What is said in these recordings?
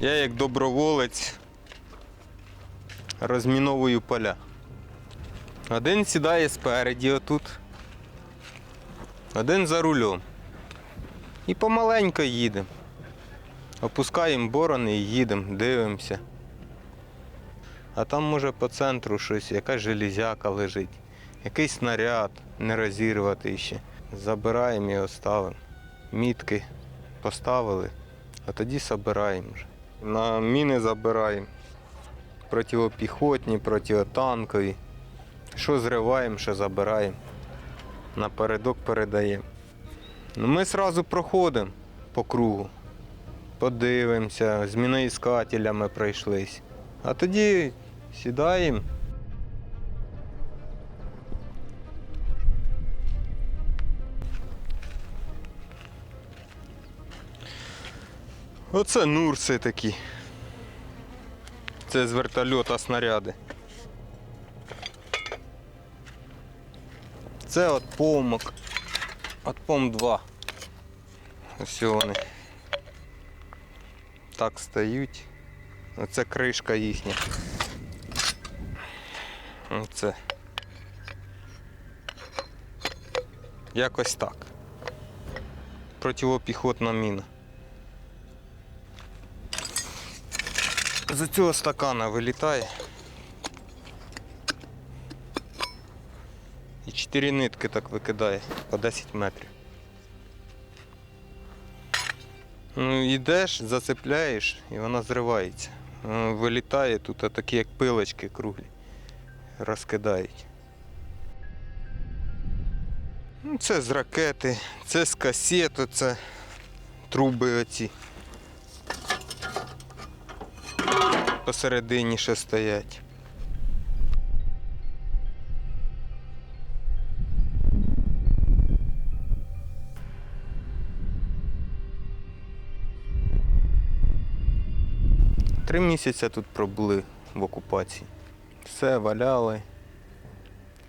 Я як доброволець розміновую поля. Один сідає спереді отут, один за рулем. І помаленько їдемо. Опускаємо борони і їдемо, дивимося. А там може по центру щось, якась железяка лежить, якийсь снаряд не розірвати ще. Забираємо його ставимо. Мітки поставили, а тоді забираємо вже. На міни забираємо. Противопіхотні, противотанкові. Що зриваємо, що забираємо. Напередок передаємо. Ну, ми одразу проходимо по кругу. Подивимося, з міноіскателями пройшлись. А тоді сідаємо. Оце нурси такі. Це з вертольота снаряди. Це от помок. От пом 2. Ось вони. Так стають. Оце кришка їхня. Оце. Якось так. Противопіхотна міна. З цього стакана вилітає. І чотири нитки так викидає по 10 метрів. Ну, йдеш, зацепляєш і вона зривається. Е, Вилітає тут такі як пилочки круглі. Розкидають. Ну, це з ракети, це з касету, це труби оці. Посередині ще стоять. Три місяці тут пробули в окупації. Все валяли,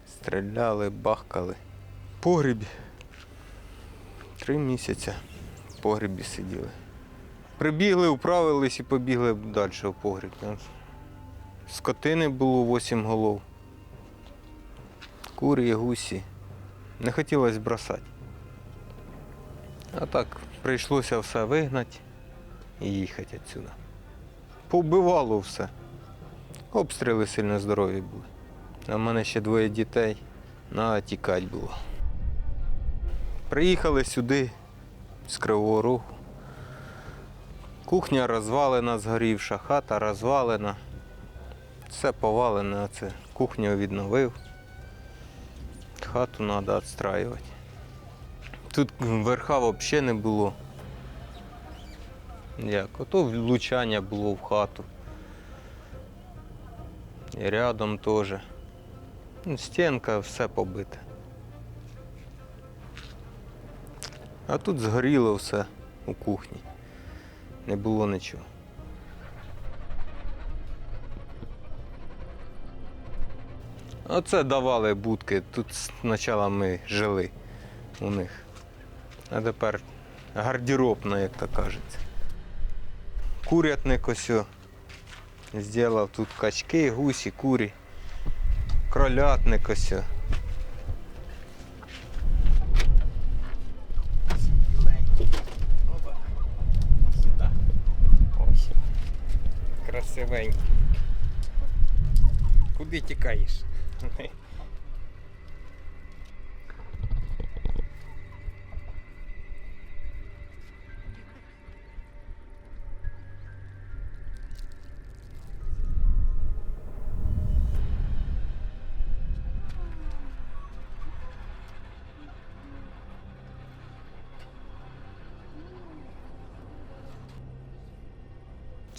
стріляли, бахкали. В Погрібі. Три місяці в погрібі сиділи. Прибігли, управились і побігли далі в погріб. Скотини було 8 голов. Курі, гусі. Не хотілося бросати. А так прийшлося все вигнати і їхати відсюди. Повбивало все. Обстріли сильно здорові були. А в мене ще двоє дітей. На тікать було. Приїхали сюди з Кривого Рогу. Кухня розвалена, згорівша, хата розвалена. Все повалене, це кухню відновив. Хату треба відстраювати. Тут верха взагалі не було. Як? Ото влучання було в хату. І рядом теж. Стінка, все побите. А тут згоріло все у кухні. Не було нічого. Оце давали будки. Тут спочатку ми жили у них. А тепер гардеробна, як то кажеться. Курятник ось зробив тут качки, гусі, курі. Кролятник ось. о. Опа. Сюди. Ось. Красивенький. Куди тікаєш?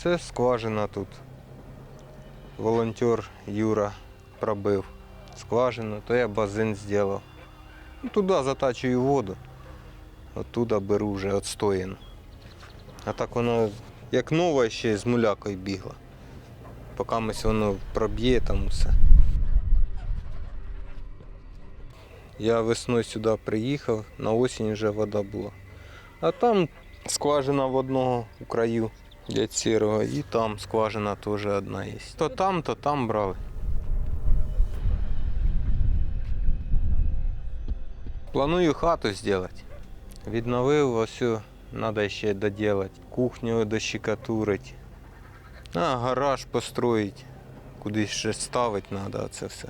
Це скважина тут. Волонтер Юра пробив скважину, то я базин зробив. Ну, туди затачую воду, оттуда беру вже відстояну. А так воно як нове ще з мулякою бігла. Поки воно проб'є там все. Я весною сюди приїхав, на осінь вже вода була. А там скважина в одного у краю Дядь Сірого. І там скважина теж одна є. То там, то там брали. Планую хату зробити. Відновив ось, треба ще доділати. Кухню дощекатурити. А, гараж построїть. Кудись ще ставити треба це все.